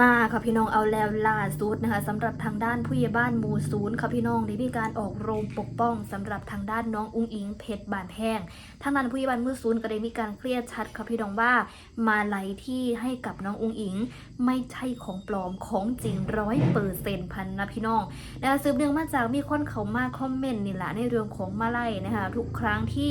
มาค่ะพี่น้องเอาแล้วล่าสุดนะคะสำหรับทางด้านผู้ใหญ่บ้านหมู่ศูนย์ค่ะพี่น้องได้มีการออกโรงปกป้องสำหรับทางด้านน้องอุ้งอิงเพชรบานแห้งทางด้านผู้ใหญ่บ้านหมู่ศูนย์ก็ได้มีการเคลียร์ชัดค่ะพี่น้องว่า มาลัยที่ให้กับน้องอุ้งอิง ไม่ใช่ของปลอมของจริงร้อยเปอร์เซ็นต์พันนะพี่น้องนะคะสืบเนื่องมาจากมีคนเขามาคอมเมนต์นี่แหละในเรื่องของมาไลนะคะทุกครั้งที่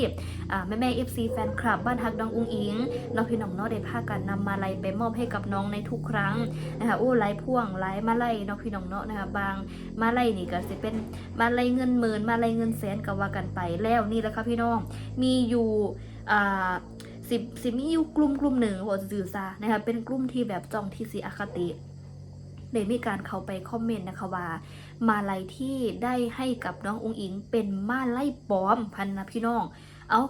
แม่แม่เอฟซีแฟนคลับบ้านฮักน้องอุ้งอิงเราพี่น้องเนาะได้พากันนำมาไลไปมอบให้กับน้องในทุกครั้งนะคะโอ้ไล่พ่วงไล่มาไล่เนาะพี่น้องเนาะนะคะบางมาไล่นี่ก็สิเป็นมาไล่เงินหมื่นมาไล่เงินแสนก็ว่ากันไปแล้วนี่แหละค่ะพี่น้องมีอยู่อ่าสิบสิบมีอยู่กลุ่มกลุ่มหนึ่งหัวสื่อซานะคะเป็นกลุ่มที่แบบจองที่สีอคติได้มีการเข้าไปคอมเมนต์นะคะว่า มาลัยที่ได้ให้กับน้ององอิงเป็นมาไล่ปลอมพันนะพี่น้อง เอา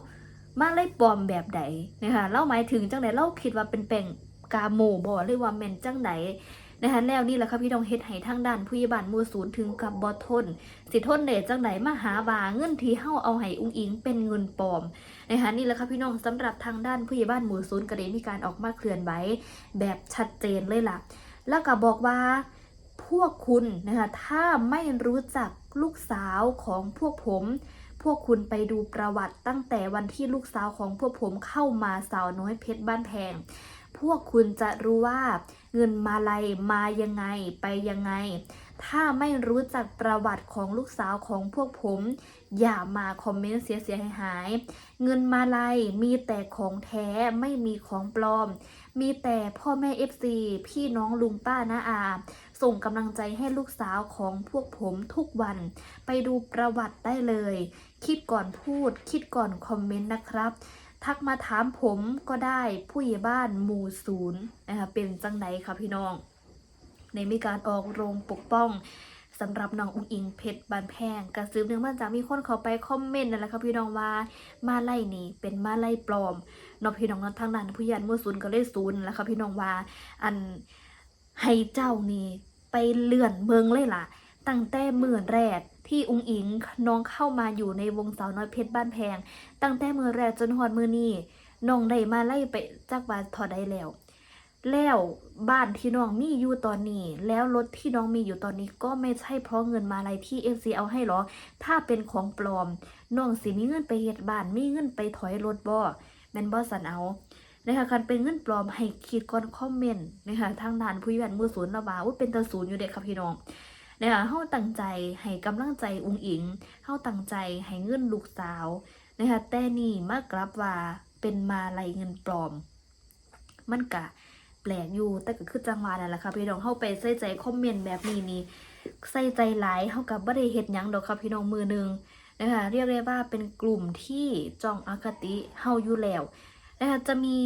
มาไล่ปลอมแบบใดนะคะเล่าหมายถึงจังไหนเล่าคิดว่าเป็นแป่ง กาโมบอหรือว่าแมนจังไหนนะคะแล้วนี่แหละค่ะพี่น้องเฮ็ดให้ทางด้านผู้ใหญ่บ้านมู่ศูนย์ถึงกับบอทน สิทนเดจังไหนมาหาว่าเงินที่เฮาเอาให้อุ้งอิงเป็นเงินปลอมนะคะนี่แหละค่ะพี่น้องสำหรับทางด้านผู้ใหญ่บ้านมู่ศูนย์ก็ได้มีการออกมาเคลื่อนไหวแบบชัดเจนเลยล่ะ แล้วก็บอกว่าพวกคุณนะคะถ้าไม่รู้จักลูกสาวของพวกผม พวกคุณไปดูประวัติตั้งแต่วันที่ลูกสาวของพวกผมเข้ามาสาวน้อยเพชรบ้านแพง พวกคุณจะรู้ว่าเงินมาลัยมายังไงไปยังไง ถ้าไม่รู้จักประวัติของลูกสาวของพวกผม อย่ามาคอมเมนต์เสียเสียหาย เงินมาลัยมีแต่ของแท้ไม่มีของปลอม มีแต่พ่อแม่ FC พี่น้องลุงป้าน้าอา ส่งกำลังใจให้ลูกสาวของพวกผมทุกวัน ไปดูประวัติได้เลย คิดก่อนพูด คิดก่อนคอมเมนต์นะครับ ทักมาถามผมก็ได้ผู้ใหญ่บ้านหมู่ศูนย์นะคะเป็นจังไดคะพี่น้อง ในมีการออกโรงปกป้องสำหรับน้องอุ้งอิงเพชรบานแพงกระซืบเนื่องมาจากมีคนเขาไปคอมเมนต์นั่นแหละค่ะพี่น้องว่ามาไล่นี่เป็นมาไล่ปลอมนาะพี่น้องเนาะทางนั้นผู้ใหญ่หมู่ศูนย์ก็เลยศูนย์แล้วค่ะพี่น้องว่าอันให้เจ้านี่ไปเลื่อนเบิงเลยล่ะ ตั้งแต่เมื่อแรก ที่อุงอิงน้องเข้ามาอยู่ในวงสาวน้อยเพชรบ้านแพง ตั้งแต่เมื่อแรกจนฮอดมือนี้น้องได้มาไล่ไปจากบาทอได้แล้ว แล้วบ้านที่น้องมีอยู่ตอนนี้ แล้วรถที่น้องมีอยู่ตอนนี้ก็ไม่ใช่เพราะเงินมาอะไรที่เอฟซีเอาให้หรอ ถ้าเป็นของปลอมน้องสิมีเงินไปเฮ็ดบ้านมีเงินไปถอยรถบ่แมนบ่สันเอานะคะคันเป็นเงินปลอมให้คิดก่อนคอมเมนต์นะคะทางด้านผู้ใหญ่บ้านมือศูนย์ระบาว่าเป็นตาศูนย์อยู่เด็กค่ะพี่น้อง นะคะเฮาตั้งใจให้กำลังใจอุงอิงเฮาตั้งใจให้เงินลูกสาวนะคะแต่นี่มากลับว่าเป็นมาลายเงินปลอม มันกะแปลกอยู่แต่ก็คือจังหวะนั่นแหละค่ะพี่น้องเฮาไปใส่ใจคอมเมนต์แบบนี้นี่ใส่ใจหลายเฮากับบ่ได้เฮ็ดหยังดอกค่ะพี่น้องมือหนึงนะคะเรียกได้ว่าเป็นกลุ่มที่จองอคติเฮาอยู่แล้วนะคะจะมี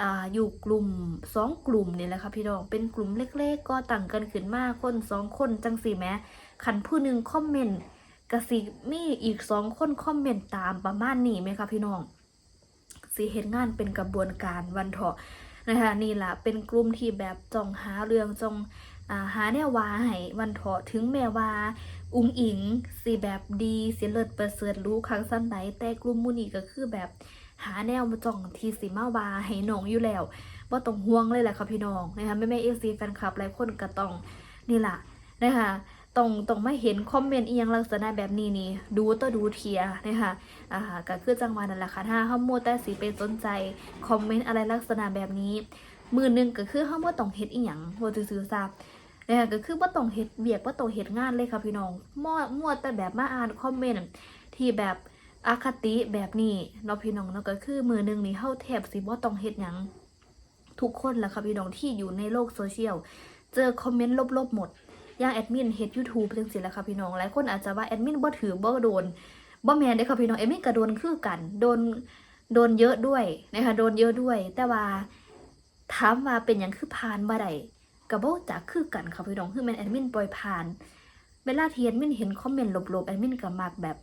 ออยู่กลุ่มสองกลุ่มเนี่ยแหละค่ะพี่น้องเป็นกลุ่มเล็ก ๆ ก็ต่างกันขึ้นมากคนสองคนจังสี่แม้ขันผู้หนึ่งคอมเมนต์กะสิมีอีกสองคนคอมเมนต์ตามประมาณนี้ไหมคะพี่น้องสิเห็นงานเป็นกระบวนการวันเถาะนะคะนี่แหละเป็นกลุ่มที่แบบจ้องหาเรื่องจ้องอ่าหาแนววาให้วันเถาะถึงแม้ว่า อุ้งอิงสิแบบดีสิเลิศประเสริฐรู้ครั้งสั้นไหนแต่กลุ่มมูนี่ก็คือแบบ หาแนวมาจ่องทีสิมาวาให้น้องอยู่แล้วว่าต้องห่วงเลยแหละค่ะพี่น้องนะคะแม่แม่เอซีแฟนคลับหลายคนก็ต้องนี่แหละนะคะต้องต้องไมาเห็นคอมเมนต์อียังลักษณะแบบนี้นี่ดูต่อดูเทียนะคะอ่าก็คือจังหวะนั่นแหละค่ะถ้าเฮามัวแต่สิไปสนใจคอมเมนต์อะไรลักษณะแบบนี้มือหนึงก็คือเฮาบ่ต้องเฮ็ดอีหยังบ่ซื่อๆซานะคะก็คือบ่าต้องเฮ็ดเบียกบ่าต้องเฮ็ดงานเลยค่ะพี่น้องมัวมัวแต่แบบมาอ่านคอมเมนต์ที่แบบ อคติแบบนี้เนาะพี่น้องเนาะก็คือมือหนึ่งนี่เฮาแทบสิบ่ต้องเฮ็ดหยังทุกคนแหละค่ะพี่น้องที่อยู่ในโลกโซเชียล เจอคอมเมนต์ลบๆหมดอย่างแอดมินเฮ็ด YouTube จังซี่แหละค่ะพี่น้องหลายคนอาจจะว่าแอดมินบ่ถือบ่โดนบ่แม่นเด้ค่ะพี่น้องแอดมินก็โดนคือกันโดนโดนเยอะด้วยนะคะโดนเยอะด้วย แต่ว่าถามว่าเป็นหยังคือผ่านบ่ได้ก็บ่จักคือกันค่ะพี่น้องคือแม่นแอดมินปล่อยผ่านเวลาที่แอดมินเห็นคอมเมนต์ลบๆแอดมินก็มักแบบ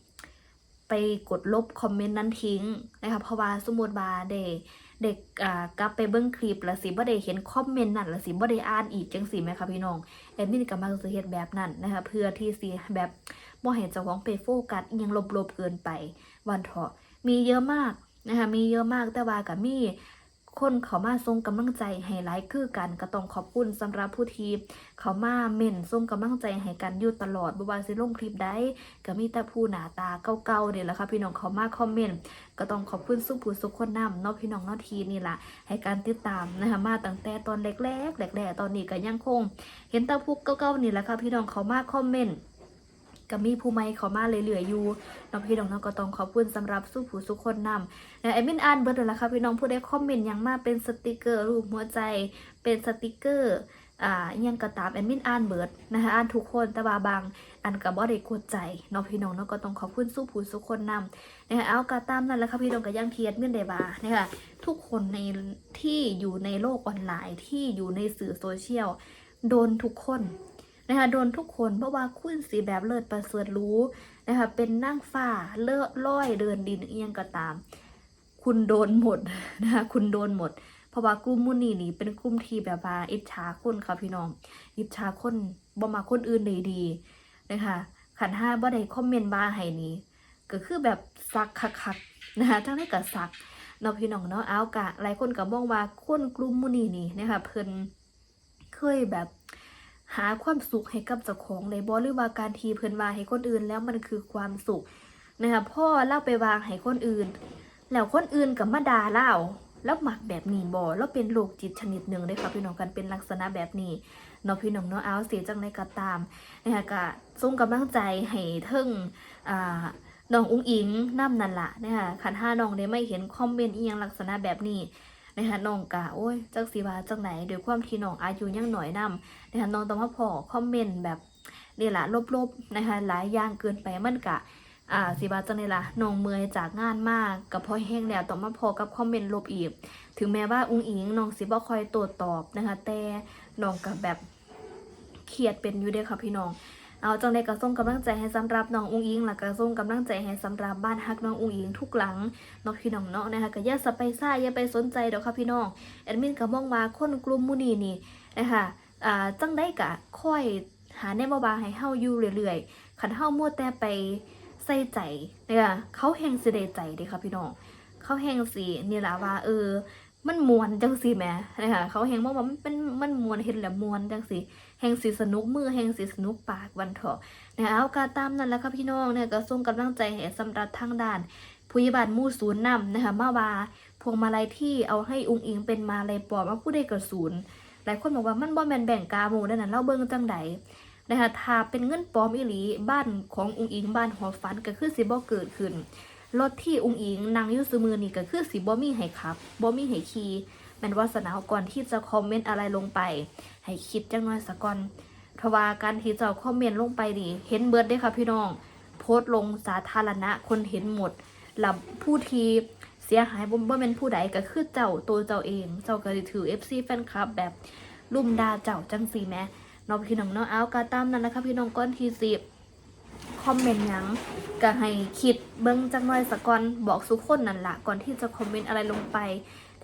ไปกดลบคอมเมนต์นั้นทิ้งนะคะเพราะว่าสมมติว่าเด็กเด็กอ่ากลับไปเบิ้งคลิปละสิบ่ได้เห็นคอมเมนต์นั่นละสิบ่ได้อ่านอีกจังสิไหมคะพี่น้องแอดมินก็มักจะเฮ็ดแบบนั้นนะคะเพื่อที่สิแบบบ่เห็นเจ้าของไปโฟกัสยังลบๆเกินไปวันเถาะมีเยอะมากนะคะมีเยอะมากแต่ว่ากับมี คนเขามาส่งกำลังใจให้หลายคือกันก็ต้องขอบคุณสำหรับผู้ที่เขามาเม่นส่งกำลังใจให้กันอยู่ตลอดบ่ว่าสิลงคลิปใดก็มีแต่ผู้หนาตาเก่าๆเนี่ยแหละค่ะพี่น้องเขามาคอมเมนต์ก็ต้องขอบคุณสุผู้สุขคนนำเนาะพี่น้องเนาะทีนี่ล่ะให้การติดตามนะคะมาตั้งแต่ตอนแรกๆแรกๆตอนนี้ก็ยังคง เห็นแตาพุกเก่าๆนี่แหละค่ะพี่น้องเขามาคอมเมนต์ ก็มีผู้ใหม่เขามาเรื่อยๆออยู่น้องพี่น้องนก็ต้องขอบคุณสำหรับสู้ผู้สุขคนนำนะแอดมินอ่านเบิร์ดแล้วค่ะพี่น้องผู้ได้คอมเมนต์ยังมาเป็นสติกเกอร์รูปหัวใจเป็นสติกเกอร์อ่ายังก็ตามแอดมินอ่านเบิร์ดนะคะอ่านทุกคนแต่ว่าบางอันก็บ่ได้กดใจเนาะพี่น้องนก็ต้องขอบคุณสู้ผู้สุขคนนำนะคะเอากาตามนั่นแหละค่ะพี่น้องก็ยังเทียดเมียนเดบานะคะทุกคนในที่อยู่ในโลกออนไลน์ที่อยู่ในสื่อโซเชียลโดนทุกคน นะคะโดนทุกคนเพราะว่าคุณสีแบบเลิศประเสริฐรู้นะคะเป็นนั่งฟ้าเลื่อล่อยเดินดินเอียงก็ตาม คุณโดนหมดนะคะคุณโดนหมด เพราะว่ากลุ่มมุนีนี่เป็นกลุ่มที่แบบว่าอิจฉาคนค่ะพี่น้องอิจฉาคนบ่มาคนอื่นด้ดีนะคะขันห้าบ่ได้คอมเมนต์มาให้นี่ก็คือแบบซักคักๆนะคะทั้งนี้ก็ซักเนาะพี่น้องเนาะเอากะหลายคนก็มองว่าคนกลุ่มมุนีนี่นะคะเพิ่นเคยแบบ หาความสุขให้กับเจ้าของเลยบ่หรือว่าการทีเพิ่นว่าให้คนอื่นแล้วมันคือความสุขนะคะพ่อเล่าไปวางให้คนอื่น แล้วคนอื่นกับมาดาเล่าแล้วหมักแบบนี้บ่แล้วเป็นโรคจิตชนิดหนึ่งเลยค่ะพี่น้องกันเป็นลักษณะแบบนี้เนาะพี่น้องเนาะเอาเสียจังในกระตามนะคะก็ส่งกำลังใจให้เทิงอ่าน้องอุ้งอิงน้ำนั่นละนะคะขันห้าน้องได้ไม่เห็นคอมเมนต์อีหยังลักษณะแบบนี้ นะคะน้องกะโอ้ยจักสีวาจังไหนโดวยความที่น้องอายุยังหน่อยนํนะคะน้องต้องมาพอคอมเมนต์แบบนี่แหละลบๆนะคะหลายอย่างเกินไปมันกะอ่าสิบาจังเลยล่ะน้องเมยจากงานมากกับพอแห้งแล้วต้องมาพอกับคอมเมนต์ลบอีก ถึงแม้ว่าอุ้งอิงน้องสิบ่คอยตรวจตอบนะคะแต่น้องกับแบบเครียดเป็นอยู่เด้อค่ะพี่น้อง เอาจังเลยก็ส่งกำลังใจให้สำหรับน้องอุ้งอิงแล้วก็ส่งกำลังใจให้สำหรับบ้านฮักน้องอุ้งอิงทุกหลังเนาะพี่น้องเนาะนะคะก็อย่าสไปซ่าอย่าไปสนใจดอกค่ะพี่น้องแอดมินก็มองว่าคนกลุ่มมูนี่นี่นะคะอ่าจังได้กะค่อยหาแนวบาให้เฮาอยู่เรื่อยๆคันเฮามัวแต่ไปใส่ใจเนี่ยเขาแหงสิได้ใจเด้ค่ะพี่น้องเขาแหงสินี่แหละว่าเออมันมวนจังสิแหม่นะคะเขาแหงบอกว่ามันเป็นมันมวนเห็นแล้วมวนจังสิ แหงสิสนุกมือแหงสิสนุกปากวันเถอะนะคะเอาการตามนั้นแหล้วค่ะพี่น้องเนี่ยก็ส่งกำลังใจให้สำหรับทางด้านผู้ยบาลมู่ศูนย์นำนะคะมาว่าพวงมาลัยที่เอาให้อุ้งอิงเป็นมาลัยปลอมมาผู้ใดกระศูนย์หลายคนบอกว่ามันบ่แมนแบ่งกาหมูนั่นน่ะเล่าเบิ่งจังใดนะคะถ้าเป็นเงินปลอมอีหลีบ้านของอุงอิงบ้านหอฝันก็คือสิบ่เกิดขึ้นรถที่อุงอิงนั่งอยู่ซมือนี่ก็คือสิบ่มีให้ขับบ่มีให้ขี่ แม่นวาสนาก่อนที่จะคอมเมนต์อะไรลงไป ให้คิดจังน้อยสะก่อนเพราะว่าการที่จะคอมเมนต์ลงไปนี่เห็นเบิดได้ค่ะพี่น้อง โพสต์ลงสาธารณะคนเห็นหมดแล้วผู้ทีเสียหายบ่บ่แม่นผู้ใดก็คือเจ้าตัวเจ้าเอง เจ้าก็ถือ FC แฟนคลับแบบลุ่มด่าเจ้าจังซีแมเนาะพี่น้องเนาะเอากาตามนั้นนะคะพี่น้องก้อนทีสิบคอมเมนต์ยังก็ให้คิดเบิ้งจังหน่อยสะก่อนบอกสุกคนนั่นละก่อนที่จะคอมเมนต์อะไรลงไป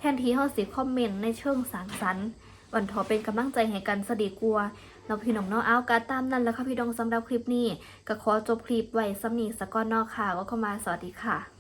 แทนที่เฮาสิคอมเมนต์ในเชิงสางสรรค์วันทอเป็นกำลังใจให้กันสดีกลัวเราพี่น้องเนาะเอาการตามนั้นแล้วค่ะพี่น้องสำหรับคลิปนี้ ก็ขอจบคลิปไว้สำนีสก่อนนอกค่ะก็เข้ามาสวัสดีค่ะ